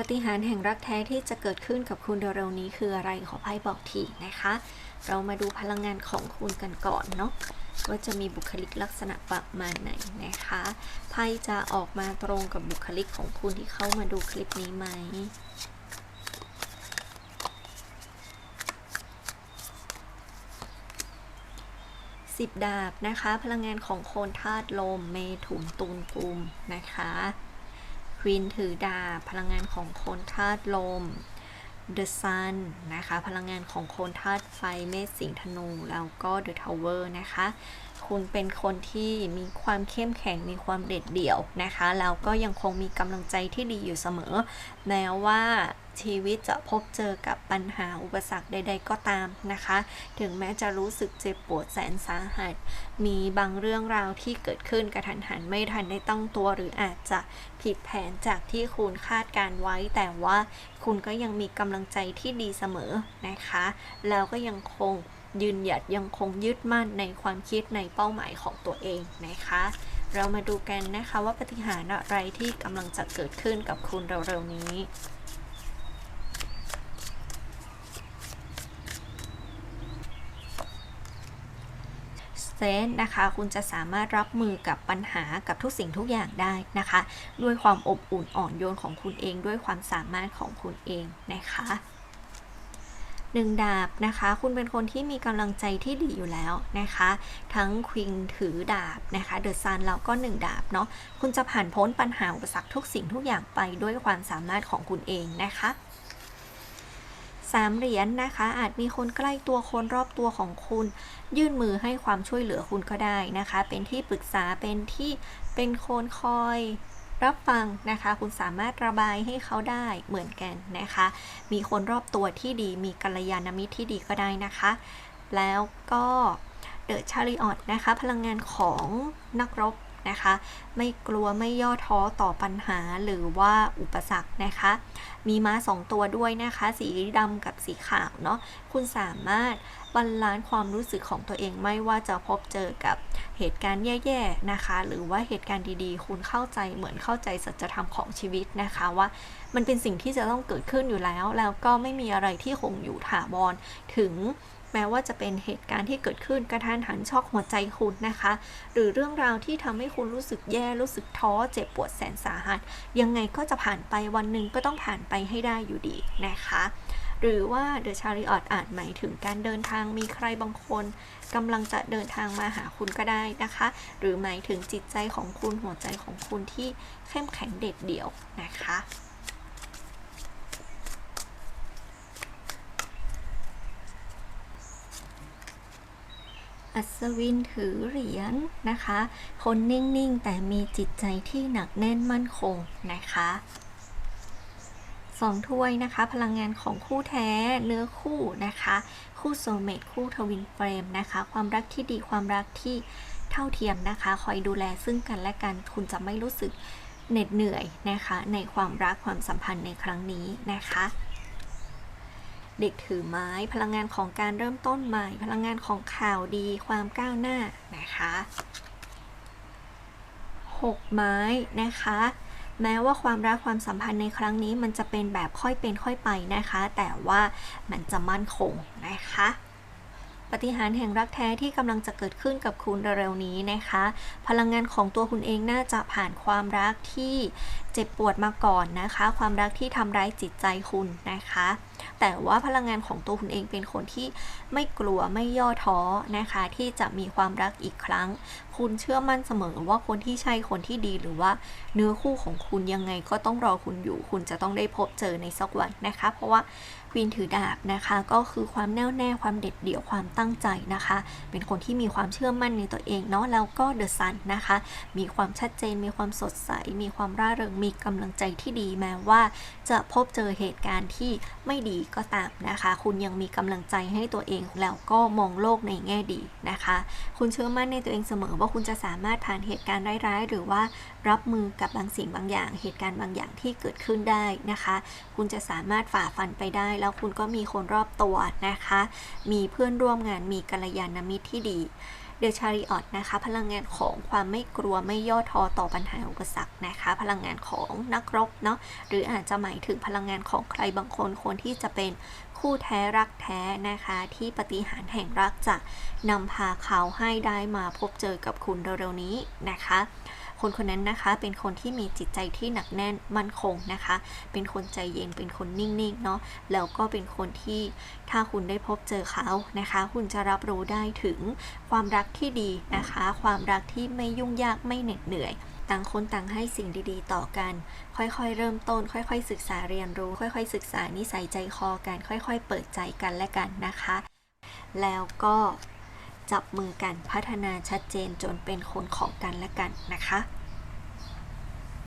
ปฏิหารแห่งรักแท้ที่จะเกิดขึ้นกับคุณเร็วๆนี้คืออะไรขอไพ่บอกทีนะคะ เรามาดูพลังงานของคุณกันก่อนเนาะว่าจะมีบุคลิกลักษณะประมาณไหนนะคะไพ่จะออกมาตรงกับบุคลิกของคุณที่เข้ามาดูคลิปนี้ไหมสิบดาบนะคะ พลังงานของโคนธาตุลม เมถุนตูนกุมนะคะ ควีนถือดาบพลังงานของโคนธาตุลม The Sun นะคะ พลังงานของโคนธาตุไฟเมษสิงธนู แล้วก็ The Tower นะคะ คุณเป็นคนที่มีความเข้มแข็ง มีความเด็ดเดี่ยวนะคะ แล้วก็ยังคงมีกำลังใจที่ดีอยู่เสมอ แม้ว่า ชีวิตจะพบเจอกับปัญหาอุปสรรคใด ๆ ก็ตามนะคะ ถึงแม้จะรู้สึกเจ็บปวดแสนสาหัส มีบางเรื่องราวที่เกิดขึ้นกระทันหันไม่ทันได้ตั้งตัวหรืออาจจะผิดแผนจากที่คุณคาดการไว้ แต่ว่าคุณก็ยังมีกำลังใจที่ดีเสมอนะคะ แล้วก็ยังคงยืนหยัดยังคงยึดมั่นในความคิดในเป้าหมายของตัวเองนะคะ เรามาดูกันนะคะว่าปฏิหารอะไรที่กำลังจะเกิดขึ้นกับคุณเร็วๆนี้ เซนส์นะคะ คุณจะสามารถรับมือกับปัญหากับทุกสิ่งทุกอย่างได้นะคะ ด้วยความอบอุ่นอ่อนโยนของคุณเอง ด้วยความสามารถของคุณเองนะคะหนึ่งดาบนะคะ คุณเป็นคนที่มีกำลังใจที่ดีอยู่แล้วนะคะ ทั้งควิงถือดาบนะคะ เดอะซันแล้วก็หนึ่งดาบเนาะ คุณจะผ่านพ้นปัญหาอุปสรรคทุกสิ่งทุกอย่างไปด้วยความสามารถของคุณเองนะคะ สามเหรียญนนะคะ อาจมีคนใกล้ตัวคนรอบตัวของคุณ ยื่นมือให้ความช่วยเหลือคุณก็ได้นะคะ เป็นที่ปรึกษาเป็นที่เป็นคนคอยรับฟังนะคะ คุณสามารถระบายให้เขาได้เหมือนกันนะคะ มีคนรอบตัวที่ดี มีกัลยาณมิตรที่ดีก็ได้นะคะ แล้วก็เดอะชาริออตนะคะ พลังงานของนักรบ นะคะ ไม่กลัวไม่ย่อท้อต่อปัญหาหรือว่าอุปสรรคนะคะ มีม้าสองตัวด้วยนะคะ สีดำกับสีขาวเนาะคุณสามารถบรรลานความรู้สึกของตัวเองไม่ว่าจะพบเจอกับเหตุการณ์แย่ๆนะคะ หรือว่าเหตุการณ์ดีๆ คุณเข้าใจเหมือนเข้าใจสัจธรรมของชีวิตนะคะว่ามันเป็นสิ่งที่จะต้องเกิดขึ้นอยู่แล้ว แล้วก็ไม่มีอะไรที่คงอยู่ถาวรถึง แม้ว่าจะเป็นเหตุการณ์ที่เกิดขึ้นกระทันหันช็อกหัวใจคุณนะคะ หรือเรื่องราวที่ทำให้คุณรู้สึกแย่รู้สึกท้อเจ็บปวดแสนสาหัส ยังไงก็จะผ่านไปวันหนึ่งก็ต้องผ่านไปให้ได้อยู่ดีนะคะหรือว่า The Chariot อาจหมายถึงการเดินทางมีใครบางคนกำลังจะเดินทางมาหาคุณก็ได้นะคะ หรือหมายถึงจิตใจของคุณหัวใจของคุณที่เข้มแข็งเด็ดเดี่ยวนะคะ อัศวินถือเหรียญนะคะ คนนิ่งๆ แต่มีจิตใจที่หนักแน่นมั่นคงนะคะสองถ้วยนะคะ พลังงานของคู่แท้เนื้อคู่นะคะ คู่โซเมตคู่ทวินเฟรมนะคะ ความรักที่ดีความรักที่เท่าเทียมนะคะ คอยดูแลซึ่งกันและกันคุณจะไม่รู้สึกเหน็ดเหนื่อยนะคะ ในความรักความสัมพันธ์ในครั้งนี้นะคะ เด็กถือไม้ พลังงานของการเริ่มต้นใหม่ พลังงานของข่าวดี ความก้าวหน้านะคะหกไม้นะคะ แม้ว่าความรักความสัมพันธ์ในครั้งนี้มันจะเป็นแบบค่อยเป็นค่อยไปนะคะ แต่ว่ามันจะมั่นคงนะคะปฏิหารแห่งรักแท้ที่กำลังจะเกิดขึ้นกับคุณเร็วๆนี้นะคะ พลังงานของตัวคุณเองน่าจะผ่านความรักที่ เจ็บปวดมาก่อนนะคะ ความรักที่ทำร้ายจิตใจคุณนะคะ แต่ว่าพลังงานของตัวคุณเองเป็นคนที่ไม่กลัวไม่ย่อท้อนะคะ ที่จะมีความรักอีกครั้ง คุณเชื่อมั่นเสมอว่าคนที่ใช่คนที่ดีหรือว่าเนื้อคู่ของคุณยังไงก็ต้องรอคุณอยู่ คุณจะต้องได้พบเจอในสักวันนะคะ เพราะว่าควีนถือดาบนะคะ ก็คือความแน่วแน่ความเด็ดเดี่ยวความตั้งใจนะคะ เป็นคนที่มีความเชื่อมั่นในตัวเองเนาะแล้วก็เดอะซันนะคะ มีความชัดเจนมีความสดใส มีความร่าเริงมีกำลังใจที่ดีแม้ว่า จะพบเจอเหตุการณ์ที่ไม่ดีก็ตามนะคะ คุณยังมีกำลังใจให้ตัวเองแล้วก็มองโลกในแง่ดีนะคะ คุณเชื่อมั่นในตัวเองเสมอว่าคุณจะสามารถผ่านเหตุการณ์ร้ายๆ หรือว่ารับมือกับบางสิ่งบางอย่าง เหตุการณ์บางอย่างที่เกิดขึ้นได้นะคะ คุณจะสามารถฝ่าฟันไปได้ แล้วคุณก็มีคนรอบตัวนะคะ มีเพื่อนร่วมงานมีกัลยาณมิตรที่ดี เดอะชาริออตนะคะ พลังงานของความไม่กลัวไม่ย่อท้อต่อปัญหาอุปสรรคนะคะ พลังงานของนักรบเนาะหรืออาจจะหมายถึงพลังงานของใครบางคนคนที่จะเป็นคู่แท้รักแท้นะคะ ที่ปฏิหารแห่งรักจะนำพาเขาให้ได้มาพบเจอกับคุณเร็วๆนี้นะคะ คนคนนั้นนะคะ เป็นคนที่มีจิตใจที่หนักแน่นมั่นคงนะคะ เป็นคนใจเย็นเป็นคนนิ่งๆเนาะแล้วก็เป็นคนที่ถ้าคุณได้พบเจอเขานะคะ คุณจะรับรู้ได้ถึงความรักที่ดีนะคะ ความรักที่ไม่ยุ่งยากไม่เหน็ดเหนื่อยต่างคนต่างให้สิ่งดีๆ ต่อกัน ค่อยๆ เริ่มต้น ค่อยๆ ศึกษาเรียนรู้ ค่อยๆ ศึกษานิสัยใจคอกัน ค่อยๆ เปิดใจกันและกันนะคะ แล้วก็ จับมือกันพัฒนาชัดเจนจนเป็นคนของกันและกันนะคะ